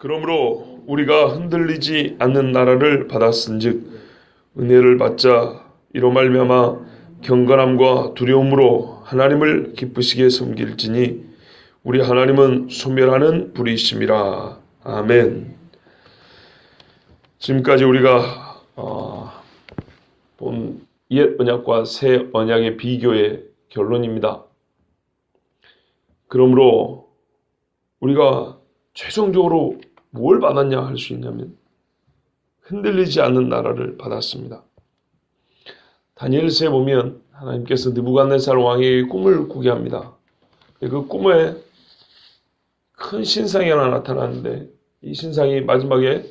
그러므로 우리가 흔들리지 않는 나라를 받았은즉 은혜를 받자 이로 말미암아 경건함과 두려움으로 하나님을 기쁘시게 섬길지니 우리 하나님은 소멸하는 불이심이라 아멘. 지금까지 우리가 어, 본 옛 언약과 새 언약의 비교의 결론입니다. 그러므로 우리가 최종적으로 뭘 받았냐 할 수 있냐면 흔들리지 않는 나라를 받았습니다. 다니엘서에 보면 하나님께서 느부갓네살 왕의 꿈을 꾸게 합니다. 그 꿈에 큰 신상이 하나 나타나는데 이 신상이 마지막에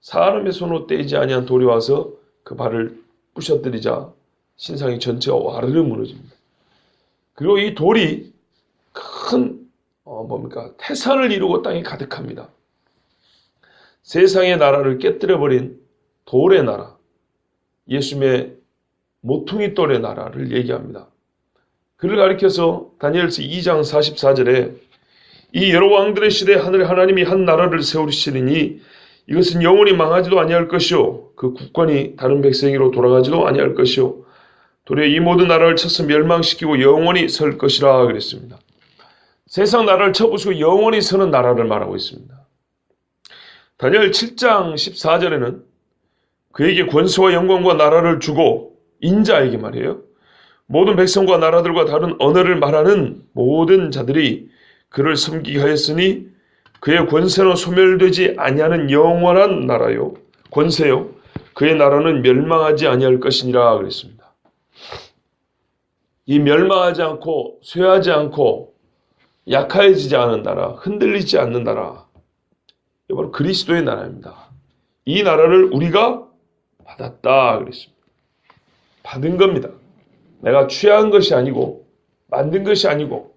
사람의 손으로 떼지 아니한 돌이 와서 그 발을 부셔뜨리자 신상이 전체가 와르르 무너집니다. 그리고 이 돌이 큰 어, 뭡니까 태산을 이루고 땅에 가득합니다. 세상의 나라를 깨뜨려 버린 돌의 나라, 예수님의 모퉁이 돌의 나라를 얘기합니다. 그를 가리켜서 다니엘서 2장 44절에 이 여러 왕들의 시대 하늘 하나님이 한 나라를 세우시리니 이것은 영원히 망하지도 아니할 것이요 그 국권이 다른 백성으로 돌아가지도 아니할 것이요 도리어 이 모든 나라를 쳐서 멸망시키고 영원히 설 것이라 그랬습니다. 세상 나라를 쳐부수고 영원히 서는 나라를 말하고 있습니다. 다니엘 7장 14절에는 그에게 권세와 영광과 나라를 주고 인자에게 말이에요. 모든 백성과 나라들과 다른 언어를 말하는 모든 자들이 그를 섬기게 하였으니 그의 권세는 소멸되지 아니하는 영원한 나라요. 권세요. 그의 나라는 멸망하지 아니할 것이니라 그랬습니다. 이 멸망하지 않고 쇠하지 않고 약해지지 않은 나라, 흔들리지 않는 나라. 이 바로 그리스도의 나라입니다. 이 나라를 우리가 받았다 그랬습니다. 받은 겁니다. 내가 취한 것이 아니고 만든 것이 아니고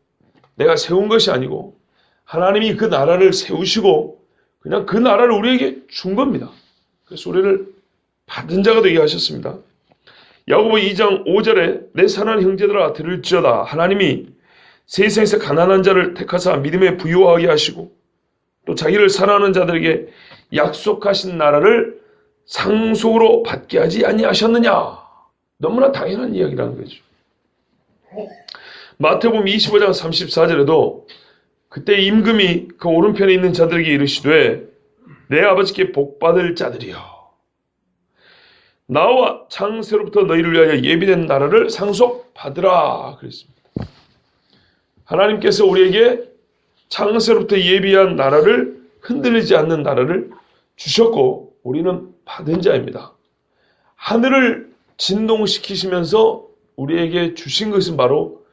내가 세운 것이 아니고 하나님이 그 나라를 세우시고 그냥 그 나라를 우리에게 준 겁니다. 그래서 우리를 받은 자가 되게 하셨습니다. 야고보 2장 5절에 내 사랑하는 형제들아 들을지어다 하나님이 세상에서 가난한 자를 택하사 믿음에 부유하게 하시고 또 자기를 사랑하는 자들에게 약속하신 나라를 상속으로 받게 하지 아니하셨느냐 너무나 당연한 이야기라는 거죠. 마태복음 25장 34절에도 그때 임금이 그 오른편에 있는 자들에게 이르시되 내 아버지께 복받을 자들이여 나와 창세로부터 너희를 위하여 예비된 나라를 상속받으라 그랬습니다. 하나님께서 우리에게 창세로부터 예비한 나라를 흔들리지 않는 나라를 주셨고 우리는 받은 자입니다. 하늘을 진동시키시면서 우리에게 주신 것은 바로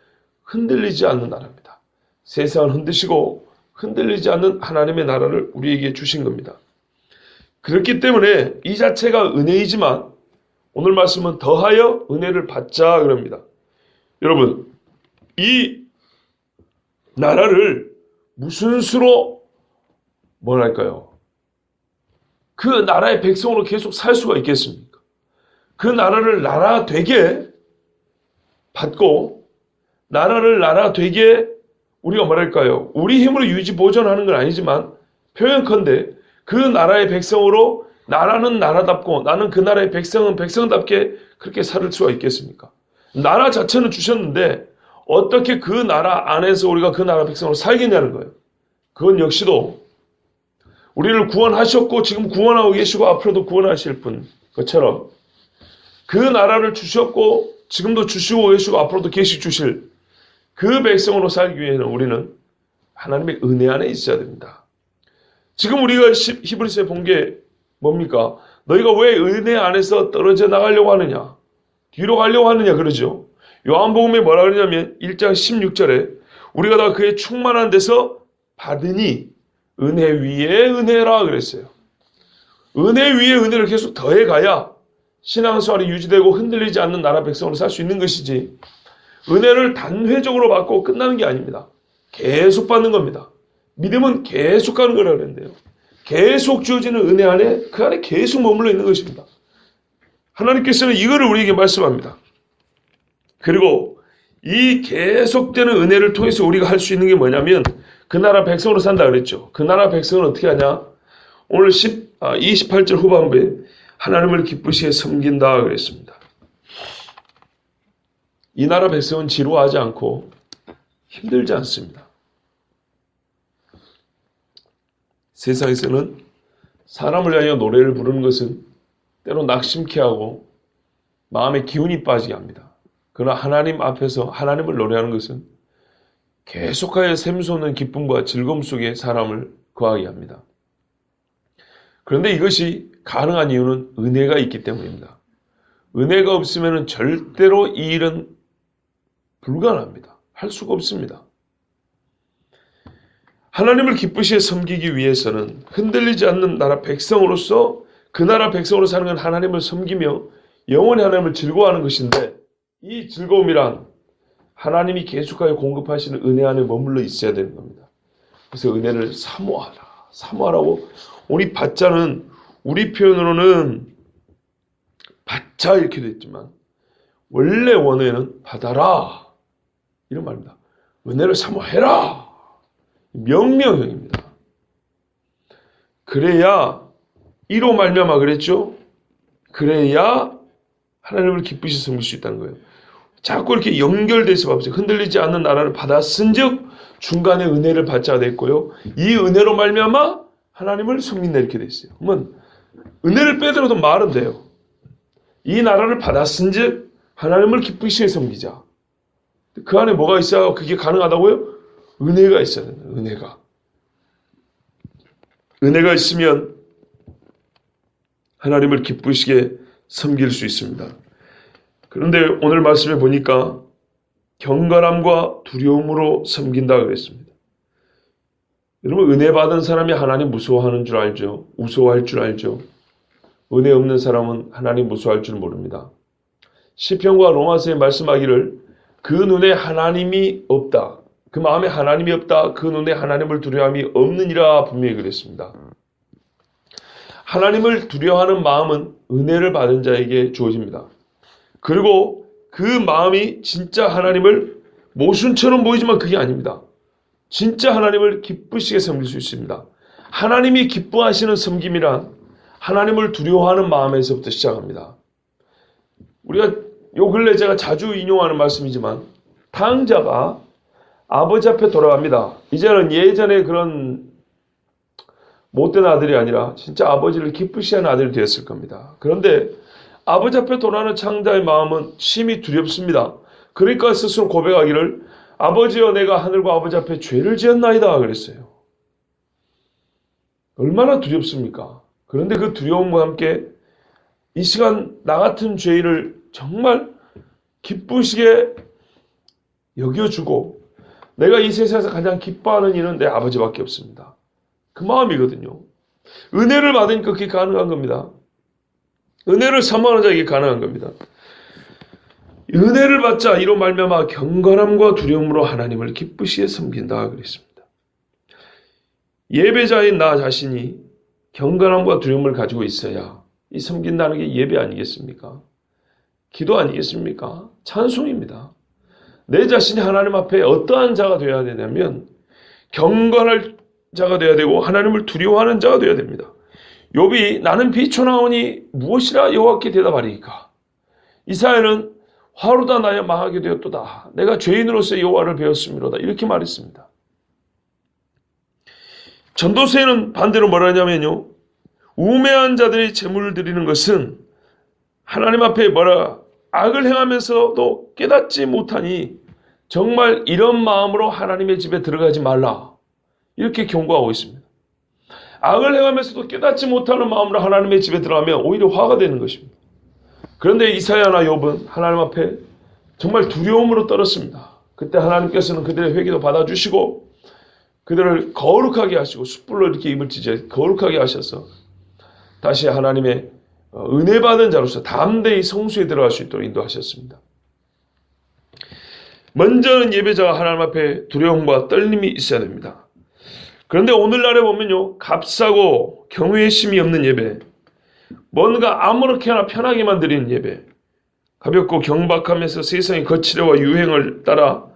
흔들리지 않는 나라입니다. 세상을 흔드시고 흔들리지 않는 하나님의 나라를 우리에게 주신 겁니다. 그렇기 때문에 이 자체가 은혜이지만 오늘 말씀은 더하여 은혜를 받자 그럽니다. 여러분, 이 나라를 무슨 수로 뭐랄까요? 그 나라의 백성으로 계속 살 수가 있겠습니까? 그 나라를 나라 되게 받고 나라를 나라 되게 우리가 뭐랄까요? 우리 힘으로 유지 보존하는 건 아니지만 표현컨대 그 나라의 백성으로 나라는 나라답고 나는 그 나라의 백성은 백성답게 그렇게 살 수가 있겠습니까? 나라 자체는 주셨는데 어떻게 그 나라 안에서 우리가 그 나라 백성으로 살겠냐는 거예요. 그건 역시도 우리를 구원하셨고 지금 구원하고 계시고 앞으로도 구원하실 분 것처럼 그 나라를 주셨고 지금도 주시고 계시고 앞으로도 계시 주실 그 백성으로 살기 위해서는 우리는 하나님의 은혜 안에 있어야 됩니다. 지금 우리가 히브리서에 본 게 뭡니까? 너희가 왜 은혜 안에서 떨어져 나가려고 하느냐? 뒤로 가려고 하느냐 그러죠. 요한복음에 뭐라 그러냐면 1장 16절에 우리가 다 그의 충만한 데서 받으니 은혜 위에 은혜라 그랬어요. 은혜 위에 은혜를 계속 더해 가야 신앙생활이 유지되고 흔들리지 않는 나라 백성으로 살 수 있는 것이지 은혜를 단회적으로 받고 끝나는 게 아닙니다. 계속 받는 겁니다. 믿음은 계속 가는 거라 그랬는데요. 계속 주어지는 은혜 안에 그 안에 계속 머물러 있는 것입니다. 하나님께서는 이거를 우리에게 말씀합니다. 그리고 이 계속되는 은혜를 통해서 우리가 할 수 있는 게 뭐냐면 그 나라 백성으로 산다 그랬죠. 그 나라 백성은 어떻게 하냐? 오늘 10, 아, 28절 후반부에 하나님을 기쁘시게 섬긴다 그랬습니다. 이 나라 백성은 지루하지 않고 힘들지 않습니다. 세상에서는 사람을 위하여 노래를 부르는 것은 때로 낙심케 하고 마음에 기운이 빠지게 합니다. 그러나 하나님 앞에서 하나님을 노래하는 것은 계속하여 샘솟는 기쁨과 즐거움 속에 사람을 거하게 합니다. 그런데 이것이 가능한 이유는 은혜가 있기 때문입니다. 은혜가 없으면 절대로 이 일은 불가능합니다. 할 수가 없습니다. 하나님을 기쁘시게 섬기기 위해서는 흔들리지 않는 나라 백성으로서 그 나라 백성으로 사는 건 하나님을 섬기며 영원히 하나님을 즐거워하는 것인데 이 즐거움이란 하나님이 계속하여 공급하시는 은혜 안에 머물러 있어야 되는 겁니다. 그래서 은혜를 사모하라. 사모하라고 우리 받자는 우리 표현으로는 받자 이렇게 됐지만 원래 원어에는 받아라 이런 말입니다. 은혜를 사모해라 명령형입니다. 그래야 이로 말미암아 그랬죠. 그래야 하나님을 기쁘시 섬길 수 있다는 거예요. 자꾸 이렇게 연결돼서 봐보세요. 흔들리지 않는 나라를 받았은즉 중간에 은혜를 받자 됐고요. 이 은혜로 말미암아 하나님을 섬긴다 이렇게 됐어요. 그러면 은혜를 빼더라도 말은 돼요. 이 나라를 받았은즉 하나님을 기쁘시게 섬기자. 그 안에 뭐가 있어야 그게 가능하다고요? 은혜가 있어야 된다. 은혜가. 은혜가 있으면 하나님을 기쁘시게 섬길 수 있습니다. 그런데 오늘 말씀에 보니까 경건함과 두려움으로 섬긴다 그랬습니다. 여러분 은혜 받은 사람이 하나님 무서워하는 줄 알죠? 무서워할 줄 알죠? 은혜 없는 사람은 하나님 무서워할 줄 모릅니다. 시편과 로마서에 말씀하기를 그 눈에 하나님이 없다. 그 마음에 하나님이 없다. 그 눈에 하나님을 두려움이 없느니라 분명히 그랬습니다. 하나님을 두려워하는 마음은 은혜를 받은 자에게 주어집니다. 그리고 그 마음이 진짜 하나님을 모순처럼 보이지만 그게 아닙니다. 진짜 하나님을 기쁘시게 섬길 수 있습니다. 하나님이 기뻐하시는 섬김이란 하나님을 두려워하는 마음에서부터 시작합니다. 우리가 요 근래 제가 자주 인용하는 말씀이지만 당자가 아버지 앞에 돌아갑니다. 이제는 예전에 그런 못된 아들이 아니라 진짜 아버지를 기쁘시하는 아들이 되었을 겁니다. 그런데 아버지 앞에 돌아가는 창자의 마음은 심히 두렵습니다. 그러니까 스스로 고백하기를 아버지여 내가 하늘과 아버지 앞에 죄를 지었나이다 그랬어요. 얼마나 두렵습니까? 그런데 그 두려움과 함께 이 시간 나 같은 죄인을 정말 기쁘시게 여겨주고 내가 이 세상에서 가장 기뻐하는 이는 내 아버지밖에 없습니다. 그 마음이거든요. 은혜를 받으니까 그게 가능한 겁니다. 은혜를 사모하는 자에게 가능한 겁니다. 은혜를 받자 이로 말미암아 경건함과 두려움으로 하나님을 기쁘시게 섬긴다 그랬습니다. 예배자인 나 자신이 경건함과 두려움을 가지고 있어야 이 섬긴다는 게 예배 아니겠습니까? 기도 아니겠습니까? 찬송입니다. 내 자신이 하나님 앞에 어떠한 자가 되어야 되냐면 경건할 자가 되어야 되고 하나님을 두려워하는 자가 되어야 됩니다. 욥이 나는 비천하오니 무엇이라 여호와께 대답하리까? 이사야는 화로다 나여 망하게 되었도다. 내가 죄인으로서 여호와를 배웠음이로다. 이렇게 말했습니다. 전도서에는 반대로 뭐라 하냐면요. 우매한 자들이 제물을 드리는 것은 하나님 앞에 뭐라 악을 행하면서도 깨닫지 못하니 정말 이런 마음으로 하나님의 집에 들어가지 말라. 이렇게 경고하고 있습니다. 악을 행하면서도 깨닫지 못하는 마음으로 하나님의 집에 들어가면 오히려 화가 되는 것입니다. 그런데 이사야나 욥은 하나님 앞에 정말 두려움으로 떨었습니다. 그때 하나님께서는 그들의 회개도 받아주시고 그들을 거룩하게 하시고 숯불로 이렇게 입을 찢어 거룩하게 하셔서 다시 하나님의 은혜 받은 자로서 담대히 성수에 들어갈 수 있도록 인도하셨습니다. 먼저는 예배자가 하나님 앞에 두려움과 떨림이 있어야 됩니다. 그런데 오늘날에 보면요, 값싸고 경외심이 없는 예배, 뭔가 아무렇게나 편하게만 드리는 예배, 가볍고 경박하면서 세상의 거칠애와 유행을 따라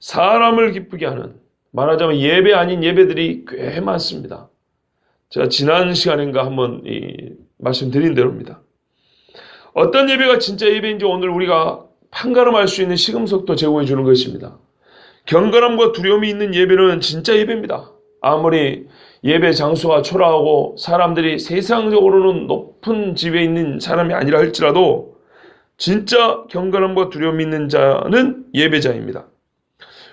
사람을 기쁘게 하는 말하자면 예배 아닌 예배들이 꽤 많습니다. 제가 지난 시간인가 한번 이 말씀드린 대로입니다. 어떤 예배가 진짜 예배인지 오늘 우리가 판가름할 수 있는 시금석도 제공해 주는 것입니다. 경건함과 두려움이 있는 예배는 진짜 예배입니다. 아무리 예배 장소가 초라하고 사람들이 세상적으로는 높은 집에 있는 사람이 아니라 할지라도 진짜 경건함과 두려움이 있는 자는 예배자입니다.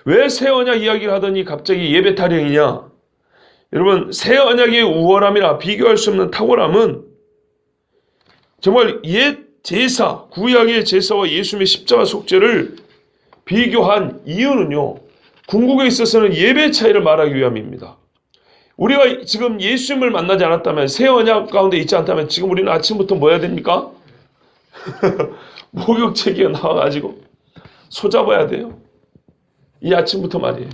왜 새 언약 이야기를 하더니 갑자기 예배 타령이냐? 여러분 새 언약의 우월함이나 비교할 수 없는 탁월함은 정말 옛 제사, 구약의 제사와 예수님의 십자가 속죄를 비교한 이유는요. 궁극에 있어서는 예배 차이를 말하기 위함입니다. 우리가 지금 예수님을 만나지 않았다면 새 언약 가운데 있지 않다면 지금 우리는 아침부터 뭐 해야 됩니까? 목욕책에 나와가지고 소 잡아야 돼요. 이 아침부터 말이에요.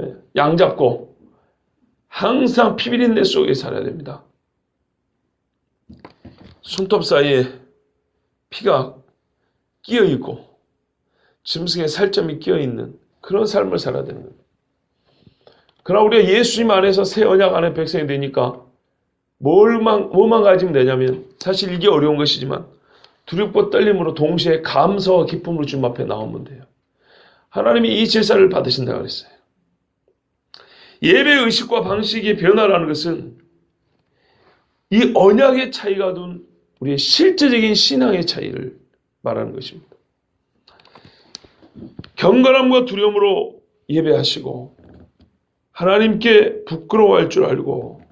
예, 양 잡고 항상 피비린내 속에 살아야 됩니다. 손톱 사이에 피가 끼어 있고 짐승의 살점이 끼어 있는 그런 삶을 살아야 되는 겁니다. 그러나 우리가 예수님 안에서 새 언약 안에 백성이 되니까 뭘만 뭐만 가지면 되냐면 사실 이게 어려운 것이지만 두렵고 떨림으로 동시에 감사와 기쁨으로 주님 앞에 나오면 돼요. 하나님이 이 제사를 받으신다 그랬어요. 예배 의식과 방식의 변화라는 것은 이 언약의 차이가 둔 우리의 실제적인 신앙의 차이를 말하는 것입니다. 경건함과 두려움으로 예배하시고 하나님께 부끄러워할 줄 알고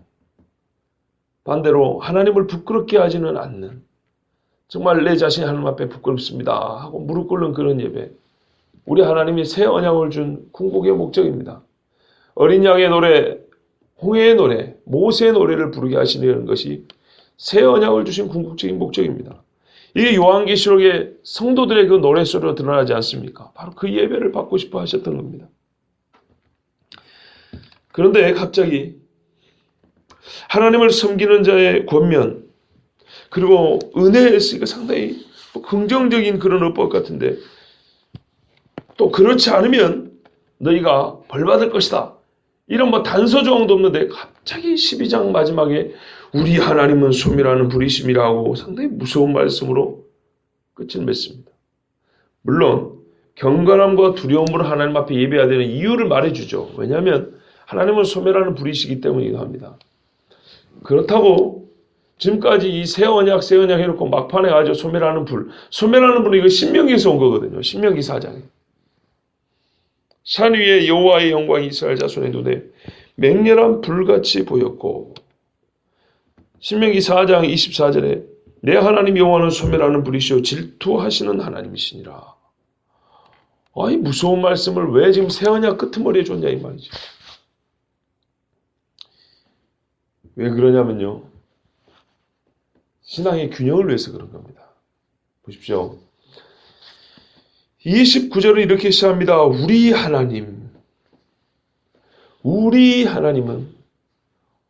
반대로 하나님을 부끄럽게 하지는 않는 정말 내 자신이 하나님 앞에 부끄럽습니다 하고 무릎 꿇는 그런 예배 우리 하나님이 새 언약을 준 궁극의 목적입니다. 어린 양의 노래, 홍해의 노래, 모세의 노래를 부르게 하시는 것이 새 언약을 주신 궁극적인 목적입니다. 이게 요한계시록의 성도들의 그 노래소리로 드러나지 않습니까? 바로 그 예배를 받고 싶어 하셨던 겁니다. 그런데 갑자기 하나님을 섬기는 자의 권면 그리고 은혜에 쓰니까 상당히 뭐 긍정적인 그런 어법 같은데 또 그렇지 않으면 너희가 벌받을 것이다. 이런 뭐 단서 조항도 없는데 갑자기 12장 마지막에 우리 하나님은 소멸하는 불이심이라고 상당히 무서운 말씀으로 끝을 맺습니다. 물론 경건함과 두려움으로 하나님 앞에 예배해야 되는 이유를 말해주죠. 왜냐하면 하나님은 소멸하는 불이시기 때문이기도 합니다. 그렇다고 지금까지 이 새 언약 새 언약 해놓고 막판에 가지고 소멸하는 불 소멸하는 불은 이거 신명기에서 온 거거든요. 신명기 4장에 산 위에 여호와의 영광이 이스라엘 자손의 눈에 맹렬한 불같이 보였고 신명기 4장 24절에 내 하나님 여호와는 소멸하는 불이시오 질투하시는 하나님이시니라. 아이 무서운 말씀을 왜 지금 새 언약 끄트머리에 줬냐 이 말이죠. 왜 그러냐면요. 신앙의 균형을 위해서 그런 겁니다. 보십시오. 29절을 이렇게 시작합니다. 우리 하나님. 우리 하나님은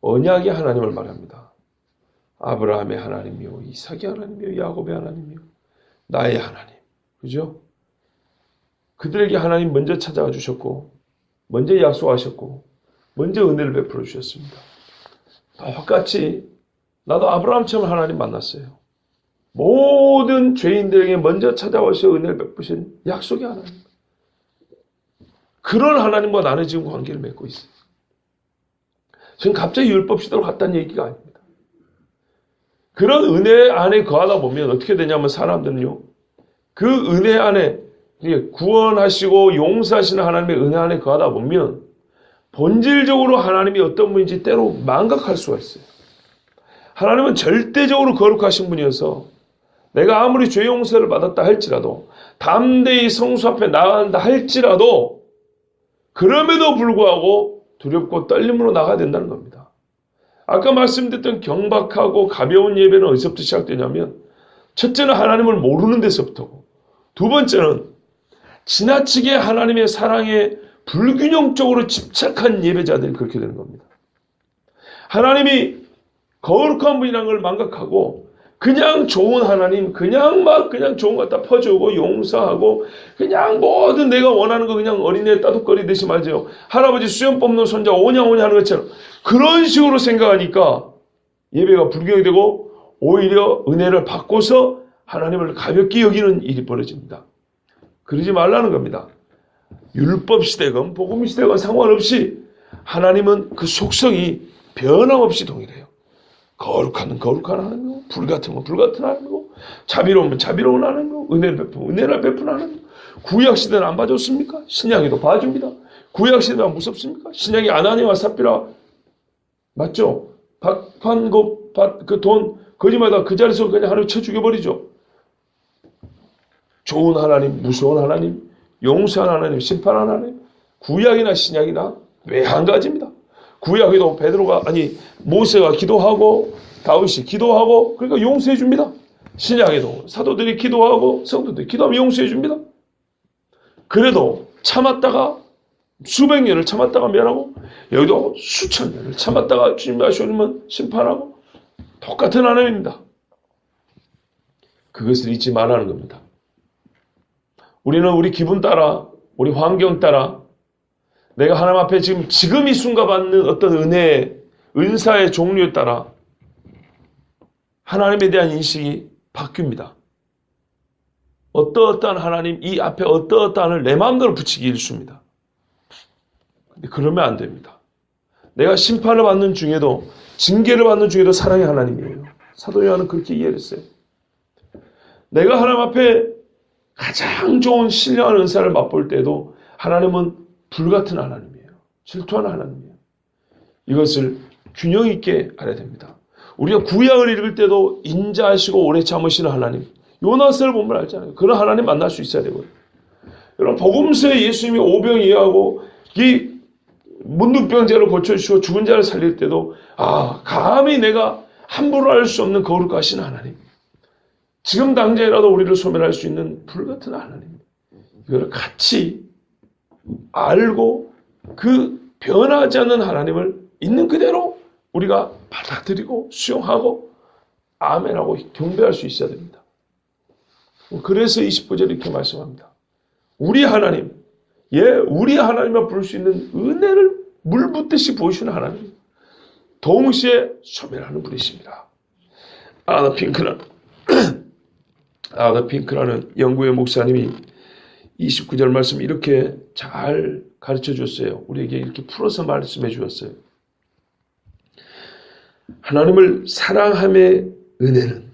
언약의 하나님을 말합니다. 아브라함의 하나님이요, 이삭의 하나님이요, 야곱의 하나님이요, 나의 하나님. 그죠? 그들에게 하나님 먼저 찾아와 주셨고, 먼저 약속하셨고, 먼저 은혜를 베풀어 주셨습니다. 똑같이 나도 아브라함처럼 하나님 만났어요. 모든 죄인들에게 먼저 찾아와서 은혜를 베푸신 약속의 하나님. 그런 하나님과 나는 지금 관계를 맺고 있어요. 지금 갑자기 율법 시대로 갔다는 얘기가 아닙니다. 그런 은혜 안에 거하다 보면 어떻게 되냐면 사람들은요. 그 은혜 안에 구원하시고 용서하시는 하나님의 은혜 안에 거하다 보면 본질적으로 하나님이 어떤 분인지 때로 망각할 수가 있어요. 하나님은 절대적으로 거룩하신 분이어서 내가 아무리 죄 용서를 받았다 할지라도 담대히 성수 앞에 나간다 할지라도 그럼에도 불구하고 두렵고 떨림으로 나가야 된다는 겁니다. 아까 말씀드렸던 경박하고 가벼운 예배는 어디서부터 시작되냐면 첫째는 하나님을 모르는 데서부터고 두 번째는 지나치게 하나님의 사랑에 불균형적으로 집착한 예배자들이 그렇게 되는 겁니다. 하나님이 거룩한 분이라는 걸 망각하고 그냥 좋은 하나님, 그냥 막 그냥 좋은 거 갖다 퍼주고 용서하고 그냥 모든 내가 원하는 거 그냥 어린애 따둑거리듯이 맞아요. 할아버지 수염 뽑는 손자 오냐오냐 하는 것처럼 그런 식으로 생각하니까 예배가 불경이 되고 오히려 은혜를 받고서 하나님을 가볍게 여기는 일이 벌어집니다. 그러지 말라는 겁니다. 율법 시대건 복음 시대건 상관없이 하나님은 그 속성이 변함없이 동일해요. 거룩한 거룩한 하나님이고 불같은 건 불같은 하나님이고 자비로우면 자비로운 하나님이고 은혜를 베푸면 은혜를 베푸는 하나님 구약 시대는 안 봐줬습니까? 신약에도 봐줍니다. 구약 시대가 무섭습니까? 신약이 아나니와 삽비라 맞죠? 박판고 그돈 거리마다 그 자리에서 그냥 하나님 쳐 죽여버리죠. 좋은 하나님, 무서운 하나님, 용서한 하나님, 심판한 하나님, 구약이나 신약이나 왜 한 가지입니다. 구약에도 베드로가 아니 모세가 기도하고 다윗이 기도하고 그러니까 용서해 줍니다. 신약에도 사도들이 기도하고 성도들이 기도하면 용서해 줍니다. 그래도 참았다가 수백 년을 참았다가 멸하고 여기도 수천 년을 참았다가 주님 하시면 심판하고 똑같은 하나님입니다. 그것을 잊지 말라는 겁니다. 우리는 우리 기분 따라 우리 환경 따라 내가 하나님 앞에 지금 지금 이 순간 받는 어떤 은혜, 은사의 종류에 따라 하나님에 대한 인식이 바뀝니다. 어떠어떠한 하나님, 이 앞에 어떠어떠한을 내 마음대로 붙이기 일수입니다. 근데 그러면 안 됩니다. 내가 심판을 받는 중에도, 징계를 받는 중에도 사랑의 하나님이에요. 사도 요한은 그렇게 이해를 했어요. 내가 하나님 앞에 가장 좋은 신령한 은사를 맛볼 때도 하나님은 불같은 하나님이에요. 질투하는 하나님이에요. 이것을 균형 있게 알아야 됩니다. 우리가 구약을 읽을 때도 인자하시고 오래 참으시는 하나님. 요나스를 보면 알잖아요. 그런 하나님 만날 수 있어야 되거든요. 여러분 복음서에 예수님이 오병 이해하고 이 문둥병자를 고쳐주시고 죽은 자를 살릴 때도 아 감히 내가 함부로 할 수 없는 거룩하신 하나님. 지금 당장이라도 우리를 소멸할 수 있는 불같은 하나님. 이걸 같이 알고 그 변하지 않는 하나님을 있는 그대로 우리가 받아들이고 수용하고 아멘하고 경배할 수 있어야 됩니다. 그래서 29절 이렇게 말씀합니다. 우리 하나님, 예, 우리 하나님을 부를 수 있는 은혜를 물 붓듯이 보이시는 하나님. 동시에 소멸하는 분이십니다. 아더 핑크는 아더 핑크라는 영구의 목사님이 29절 말씀 이렇게 잘 가르쳐 줬어요. 우리에게 이렇게 풀어서 말씀해 주었어요. 하나님을 사랑함의 은혜는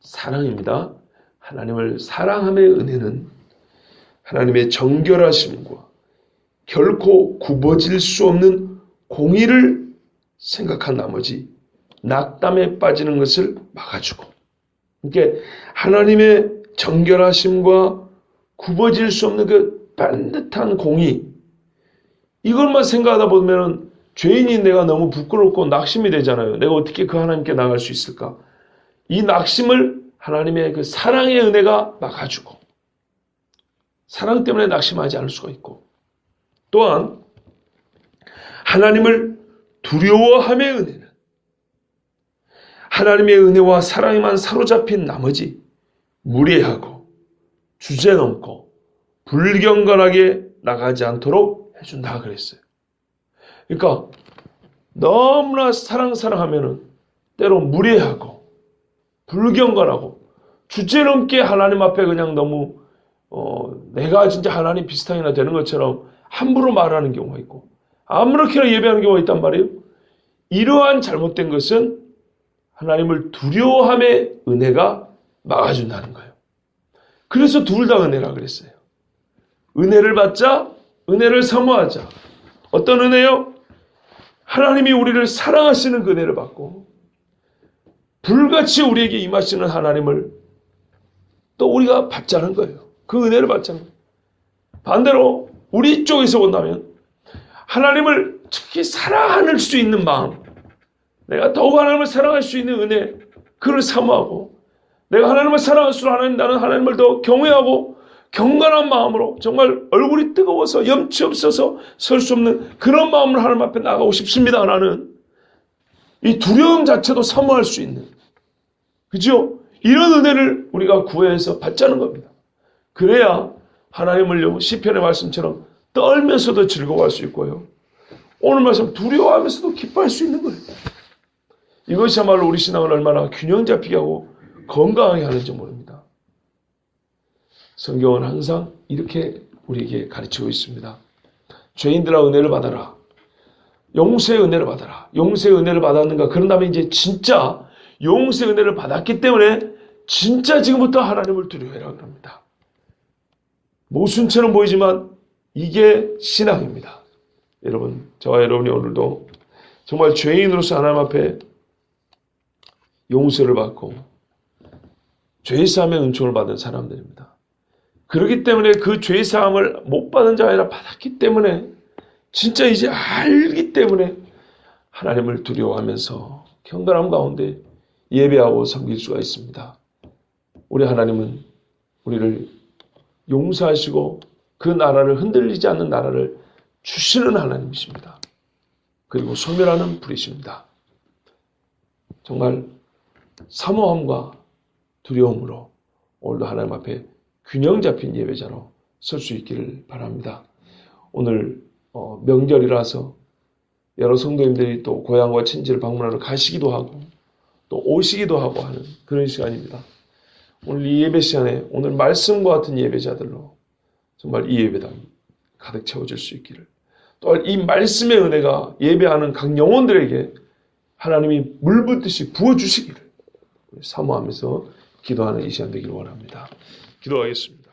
사랑입니다. 하나님을 사랑함의 은혜는 하나님의 정결하심과 결코 굽어질 수 없는 공의를 생각한 나머지 낙담에 빠지는 것을 막아주고 그러니까 하나님의 정결하심과 굽어질 수 없는 그 반듯한 공의 이것만 생각하다 보면은 죄인인 내가 너무 부끄럽고 낙심이 되잖아요. 내가 어떻게 그 하나님께 나갈 수 있을까? 이 낙심을 하나님의 그 사랑의 은혜가 막아주고 사랑 때문에 낙심하지 않을 수가 있고 또한 하나님을 두려워함의 은혜는 하나님의 은혜와 사랑에만 사로잡힌 나머지 무례하고 주제넘고 불경건하게 나가지 않도록 해준다 그랬어요. 그러니까 너무나 사랑 사랑하면은 때로 무례하고 불경건하고 주제넘게 하나님 앞에 그냥 너무 어, 내가 진짜 하나님 비슷하게나 되는 것처럼 함부로 말하는 경우가 있고 아무렇게나 예배하는 경우가 있단 말이에요. 이러한 잘못된 것은 하나님을 두려워함의 은혜가 막아준다는 거예요. 그래서 둘 다 은혜라 그랬어요. 은혜를 받자, 은혜를 사모하자. 어떤 은혜요? 하나님이 우리를 사랑하시는 그 은혜를 받고 불같이 우리에게 임하시는 하나님을 또 우리가 받자는 거예요. 그 은혜를 받자는 거예요. 반대로 우리 쪽에서 본다면 하나님을 특히 사랑할 수 있는 마음 내가 더욱 하나님을 사랑할 수 있는 은혜 그를 사모하고 내가 하나님을 사랑할수록 하나님 나는 하나님을 더 경외하고 경건한 마음으로 정말 얼굴이 뜨거워서 염치 없어서 설 수 없는 그런 마음으로 하나님 앞에 나가고 싶습니다. 나는 이 두려움 자체도 사모할 수 있는 그죠? 이런 은혜를 우리가 구해서 받자는 겁니다. 그래야 하나님을요, 시편의 말씀처럼 떨면서도 즐거워할 수 있고요. 오늘 말씀 두려워하면서도 기뻐할 수 있는 거예요. 이것이야말로 우리 신앙을 얼마나 균형 잡히게 하고 건강하게 하는지 모릅니다. 성경은 항상 이렇게 우리에게 가르치고 있습니다. 죄인들아 은혜를 받아라. 용서의 은혜를 받아라. 용서의 은혜를 받았는가? 그런 다음에 이제 진짜 용서의 은혜를 받았기 때문에 진짜 지금부터 하나님을 두려워해라 그럽니다. 모순처럼 보이지만 이게 신앙입니다. 여러분, 저와 여러분이 오늘도 정말 죄인으로서 하나님 앞에 용서를 받고 죄 사함의 은총을 받은 사람들입니다. 그렇기 때문에 그 죄 사함을 못 받은 자가 아니라 받았기 때문에 진짜 이제 알기 때문에 하나님을 두려워하면서 경건함 가운데 예배하고 섬길 수가 있습니다. 우리 하나님은 우리를 용서하시고 그 나라를 흔들리지 않는 나라를 주시는 하나님이십니다. 그리고 소멸하는 불이십니다. 정말 사모함과 두려움으로 오늘도 하나님 앞에 균형 잡힌 예배자로 설 수 있기를 바랍니다. 오늘 어, 명절이라서 여러 성도님들이 또 고향과 친지를 방문하러 가시기도 하고 또 오시기도 하고 하는 그런 시간입니다. 오늘 이 예배 시간에 오늘 말씀과 같은 예배자들로 정말 이 예배당 가득 채워질 수 있기를 또 이 말씀의 은혜가 예배하는 각 영혼들에게 하나님이 물 붓듯이 부어주시기를 사모하면서 기도하는 이 시간 되기를 원합니다. 기도하겠습니다.